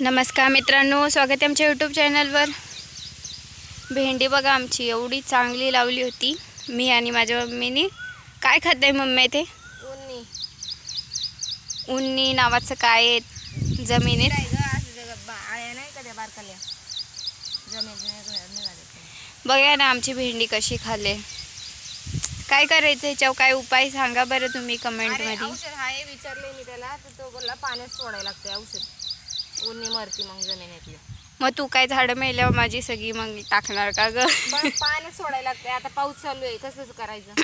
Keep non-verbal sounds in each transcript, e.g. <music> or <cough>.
नमस्कार मित्रांनो स्वागत आहे आमच्या यूट्यूब चॅनलवर भेंडी बघा आमची एवढी चांगली लावली होती. मी आणि माझ्या मम्मीने. काय खात आहे मम्मी ते? उन्नी. उन्नी नावाचं काय आहे? जमिनीत. बघा ना आमची भेंडी कशी खाल्ले. काय करायचं ह्याच्यावर काय उपाय सांगा बरं तुम्ही कमेंटमध्ये विचारले मी त्याला तर तो बोलला पाण्यात सोडायला लागते औषध. उन्नी मरती मग जमिनीतली. मग तू काय झाडं मेल्यावर माझी सगळी मग टाकणार का ग? पण सोडायला लागते आता पाऊस चालू आहे. कसंच करायचं?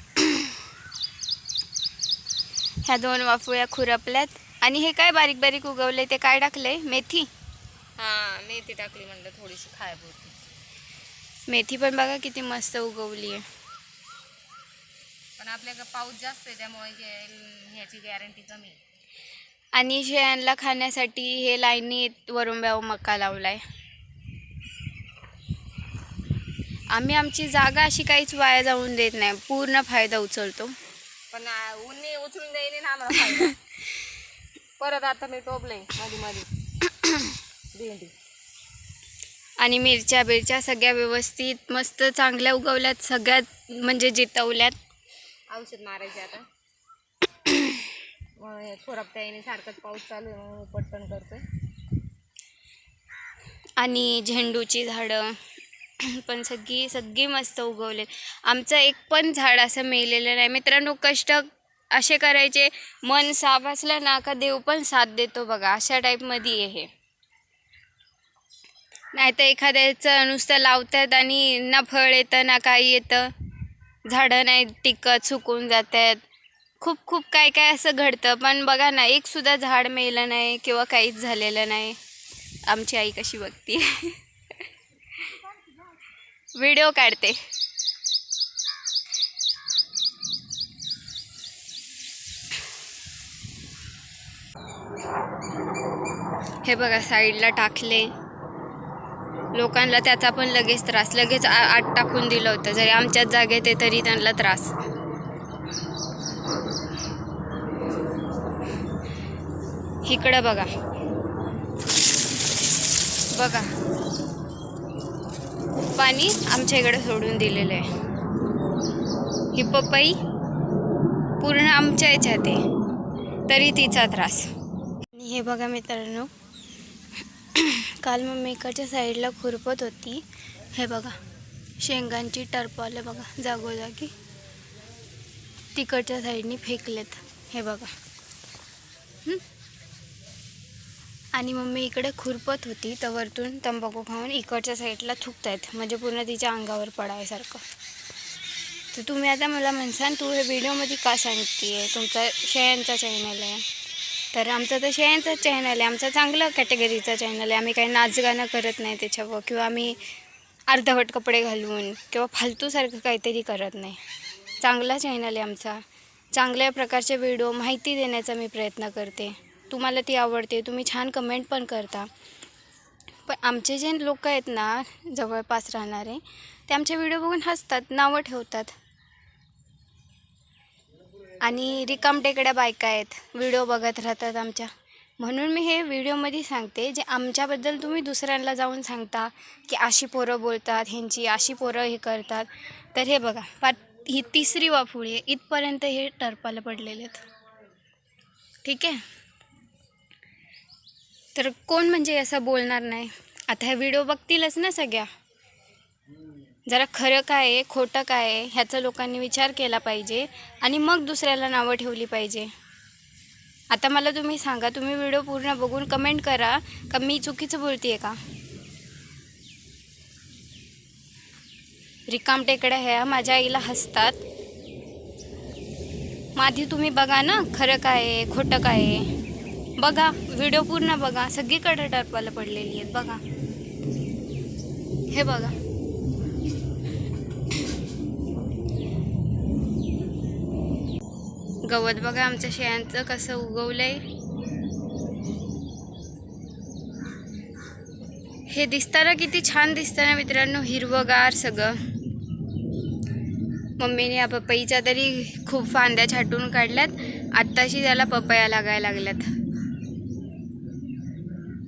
ह्या दोन वाफुळ्या खुरपल्यात. आणि हे काय बारीक बारीक उगवले ते काय टाकले मेथी? हा मेथी टाकली म्हणलं थोडीशी खायपुरती मेथी पण बघा किती मस्त उगवली आहे. पण आपल्याकडे पाऊस जास्त आहे त्यामुळे ह्याची गॅरंटी कमी आहे. आणि शेळ्यांना खाण्यासाठी हे लाईनी वरुंब्यावर मका लावलाय. आम्ही आमची जागा अशी काहीच वाया जाऊन देत नाही. पूर्ण फायदा उचलतो. पण आ, उन्नी उचलून द्यायला ना आम्हाला फायदा. <laughs> परत आता मी टोपले मध्ये मध्ये भेंडी. आणि मिरच्या बिरच्या सगळ्या व्यवस्थित मस्त चांगल्या उगवल्यात सगळ्यात म्हणजे जितवल्यात. औषध मारायचे आता. <clears throat> मग हे सारखंच पाऊस चालू आहे मग मी पटकन आणि झेंडूची झाडं <clears throat> पण सगळी सगळी मस्त उगवले आमचं एक पण झाड असं मेलेलं नाही. मित्रांनो कष्ट असे करायचे मन साफ असलं ना का देव पण साथ देतो बघा. अशा टाईपमध्ये आहे हे. नाही तर एखाद्याचं नुसतं लावतात आणि ना फळ येतं ना काही येतं. झाडं नाही टिकत सुकून जातात. खूप खूप काय काय असं घडतं. पण बघा ना एकसुद्धा झाड मेलं नाही किंवा काहीच झालेलं नाही. आमची आई कशी बघती? व्हिडिओ काढते. हे बघा साईडला टाकले. लोकांना त्याचा पण लगेच त्रास. लगेच आ- आत टाकून दिलं होतं. जरी आमच्याच जागेत आहे तरी त्यांना त्रास. इकडं बघा. बघा. पाणी आमच्या इकडे सोडून दिलेलं आहे. ही पपई पूर्ण आमच्या याच्यात आहे. तरी तिचा त्रास. आणि हे बघा मित्रांनो काल मम्मी इकडच्या साईडला खुरपत होती. हे बघा शेंगांची टरपालं बघा जागोजागी तिकडच्या साईडनी फेकलेत. हे बघा. हं? आणि मम्मी इकडे खुरपत होती तर वरतून तंबाखू खाऊन इकडच्या साईडला थुकतायत. म्हणजे पूर्ण तिच्या अंगावर पडायसारखं. तर तुम्ही आता मला म्हणसान तू हे व्हिडिओमध्ये का सांगते आहे तुमचा शेळ्यांचा चॅनल आहे. तर आमचं तर शेळ्यांचाच चॅनल आहे. आमचा चांगलं कॅटेगरीचा चॅनल आहे. आम्ही काही नाचगाणं करत नाही त्याच्यावर किंवा आम्ही अर्धवट कपडे घालून किंवा फालतूसारखं काहीतरी करत नाही. चांगला चॅनल आहे आमचा. चांगल्या प्रकारचे व्हिडिओ माहिती देण्याचा मी प्रयत्न करते. तुम्हाला ती आवडते तुम्ही छान कमेंट पण करता. पण आमचे जे लोक आहेत ना जवळपास राहणारे ते आमचे व्हिडिओ बघून हसतात नावं ठेवतात. आणि रिकामटेकड्या बायका आहेत व्हिडिओ बघत राहतात आमच्या. म्हणून मी हे व्हिडिओमध्ये सांगते जे आमच्याबद्दल तुम्ही दुसऱ्यांना जाऊन सांगता की अशी पोरं बोलतात ह्यांची अशी पोरं हे करतात. तर हे बघा पा ही तिसरी वाफुळी आहे. इथपर्यंत हे टरपाला पडलेले आहेत. ठीक आहे? तर कोण म्हणजे असं बोलणार नाही. आता ह्या व्हिडिओ बघतीलच ना सगळ्या. जरा खरं काय आहे खोटं काय आहे ह्याचा लोकांनी विचार केला पाहिजे आणि मग दुसऱ्याला नावं ठेवली पाहिजे. आता मला तुम्ही सांगा तुम्ही व्हिडिओ पूर्ण बघून कमेंट करा का मी चुकीचं बोलते आहे का? रिकाम टेकड्या ह्या माझ्या आईला हसतात. माधी तुम्ही बघा ना खरं काय आहे खोटं काय आहे. बघा व्हिडिओ पूर्ण बघा. सगळीकडे टरपाला पडलेली आहेत. बघा. हे बघा. गवत बघा आमच्या शेळ्यांचं कसं उगवलंय. हे दिसताना किती छान दिसतं ना मित्रांनो हिरवगार सगळं. मम्मीने या पपईच्या तरी खूप फांद्या छाटून काढल्यात. आत्ताशी त्याला पपया लागायला लागल्यात.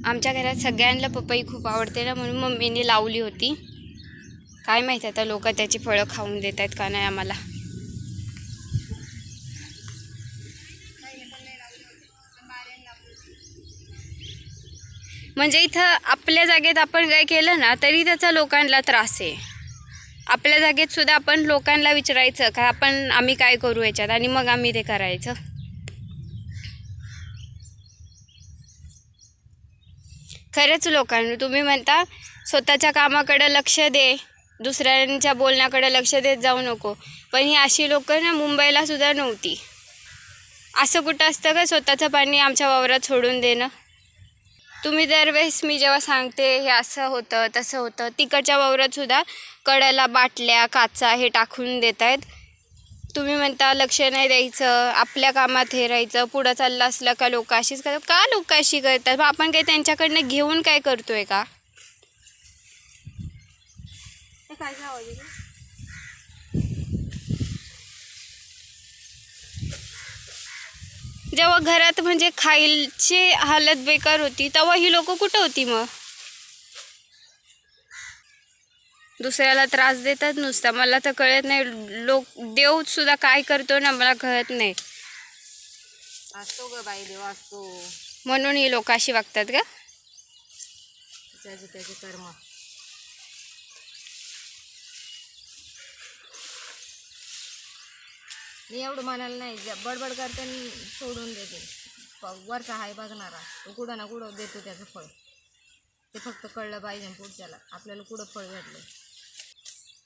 आमच्या घरात सगळ्यांना पपई खूप आवडते ना म्हणून मम्मीने लावली होती. काय माहिती आता लोक त्याची फळं खाऊन देत आहेत का नाही आम्हाला. म्हणजे इथं आपल्या जागेत आपण काय केलं ना तरी त्याचा लोकांना त्रास आहे. आपल्या जागेत सुद्धा आपण लोकांना विचारायचं का आपण आम्ही काय करू याच्यात? आणि मग आम्ही ते करायचं. खरंच लोकांना तुम्ही म्हणता स्वतःच्या कामाकडं लक्ष दे दुसऱ्यांच्या बोलण्याकडे लक्ष देत जाऊ नको. पण ही अशी लोकं ना मुंबईला सुद्धा नव्हती. असं कुठं असतं का स्वतःचं पाणी आमच्या वावरात सोडून देणं? तुम्ही दरवेळेस मी जेव्हा सांगते हे असं होतं तसं होतं तिकडच्या वावरात सुद्धा कड्याला बाटल्या काचा हे टाकून देत आहेत तुम्ही म्हणता लक्ष नाही द्यायचं आपल्या कामात हे राहायचं पुढं चाललं असलं का लोक अशीच करतात? का लोक अशी करतात? मग आपण काही त्यांच्याकडनं घेऊन काय करतोय का? काय? जेव्हा घरात म्हणजे खायची हालत बेकार होती तेव्हा ही लोक कुठं होती मग? दुसऱ्याला त्रास देतात नुसता. मला तर कळत नाही. लोक देव सुद्धा काय करतो ना मला कळत नाही. असतो ग बाई देव असतो म्हणून ही लोक अशी वागतात का त्याचे त्याचे कर्म. मी एवढं म्हणाल नाही. बडबड करते आणि सोडून देते. वरचा हाय बघणारा तो कुठं ना कुठं देतो त्याचं फळ. ते फक्त कळलं पाहिजे पुढच्याला. आपल्याला कुठं फळ भेटलं?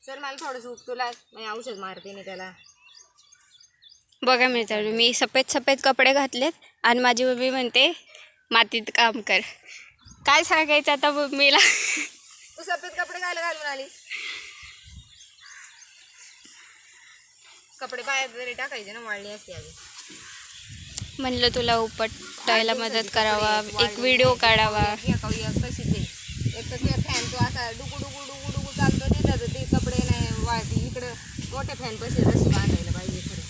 सर मला थोडंसं उपटूला मी औषध मारते नाही त्याला. बघा मित्रांनो मी सफेद सफेद कपडे घातलेत आणि माझी मम्मी म्हणते मातीत काम कर. काय सांगायचं आता मम्मीला? तू सफेद कपडे घायला घालून आली. कपडे बाहेर जरी टाकायचे ना वाळली असते आधी म्हणलं तुला उपटायला मदत करावा एक व्हिडिओ काढावा. तशीच आहे एक तर ते फॅन तो असा डुगू डुगू डुगू तर ते कपडे नाही वाळते. इकडं मोठ्या फॅन पशी रशी बांधायला पाहिजे खरं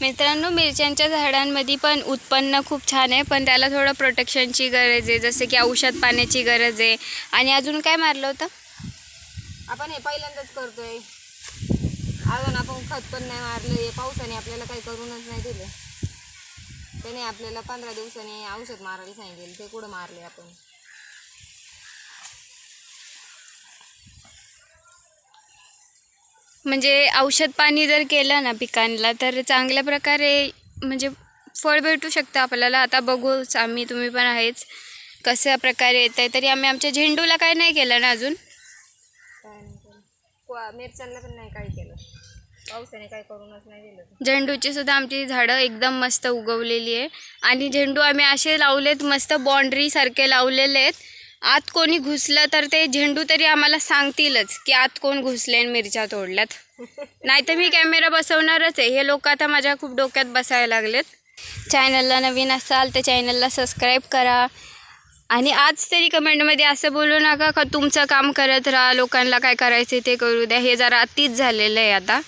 मित्रांनो मिरच्यांच्या झाडांमध्ये पण उत्पन्न खूप छान आहे पण त्याला थोडं प्रोटेक्शनची गरज आहे जसं की औषध पाण्याची गरज आहे. आणि अजून काय मारलं होतं? आपण हे पहिल्यांदाच करतोय. अजून आपण खत पण नाही मारलं. हे पावसाने आपल्याला काही करूनच नाही दिलं. त्याने आपल्याला पंधरा दिवसांनी औषध मारायला सांगितलं. ते कुठं मारले आपण? म्हणजे औषध पाणी जर केलं ना पिकांना तर चांगल्या प्रकारे म्हणजे फळ भेटू शकतं आपल्याला. आता बघूच आम्ही तुम्ही पण आहेच. कशा प्रकारे येत आहे तरी आम्ही आमच्या झेंडूला काय नाही केलं ना अजून? मिरच्यांना पण नाही केलं. पावसाने काय करूनच नाही दिलं. झेंडूची सुद्धा आमची झाडं एकदम मस्त उगवलेली आहे. आणि झेंडू आम्ही असे लावलेत मस्त बाँड्री सारखे लावलेले आहेत. आत कोणी घुसलं तर ते झेंडू तरी आम्हाला सांगतीलच की आत कोण घुसले आणि मिरच्या तोडल्यात. नाही तर मी कॅमेरा बसवणारच आहे. हे लोक आता माझ्या खूप डोक्यात बसायला लागलेत. चॅनलला नवीन असाल तर चॅनलला सबस्क्राईब करा. आणि आज तरी कमेंटमध्ये असं बोलू नका का तुमचं काम करत राहा लोकांना काय करायचं ते करू द्या. हे जरा अतिच झालेलं आहे आता.